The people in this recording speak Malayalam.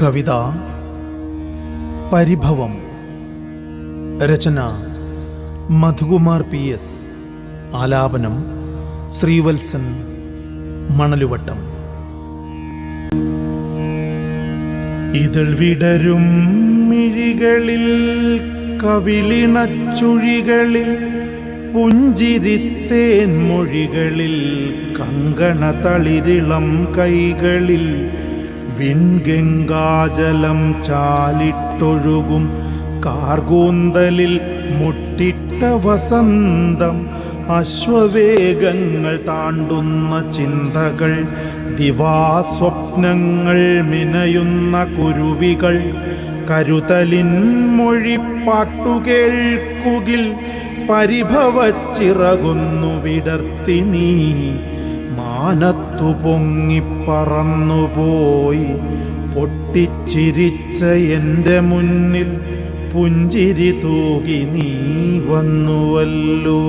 കവിത പരിഭവം രചന മധുകുമാർ പി എസ് ആലാപനം ശ്രീവത്സൻ മണലുവട്ടം. ഇതൾ വിടരും മിഴികളിൽ കവിളിണച്ചുഴികളിൽ പുഞ്ചിരിത്തേൻ മൊഴികളിൽ കങ്കണ തളിരിളം കൈകളിൽ വിൺഗംഗാജലം ചാലിട്ടൊഴുകും കാർകൂന്തലിൽ മുട്ടിട്ട വസന്തം. അശ്വവേഗങ്ങൾ താണ്ടുന്ന ചിന്തകൾ ദിവാസ്വപ്നങ്ങൾ മിനയുന്ന കുരുവികൾ കരുതലിൻ മൊഴിപ്പാട്ടു കേൾക്കുകിൽ പരിഭവച്ചിറകുന്നു വിടർത്തി നീ. മാനത്തു പൊങ്ങിപ്പറന്നുപോയി പൊട്ടിച്ചിരിച്ച എന്റെ മുന്നിൽ പുഞ്ചിരി തൂകി നീ വന്നുവല്ലോ.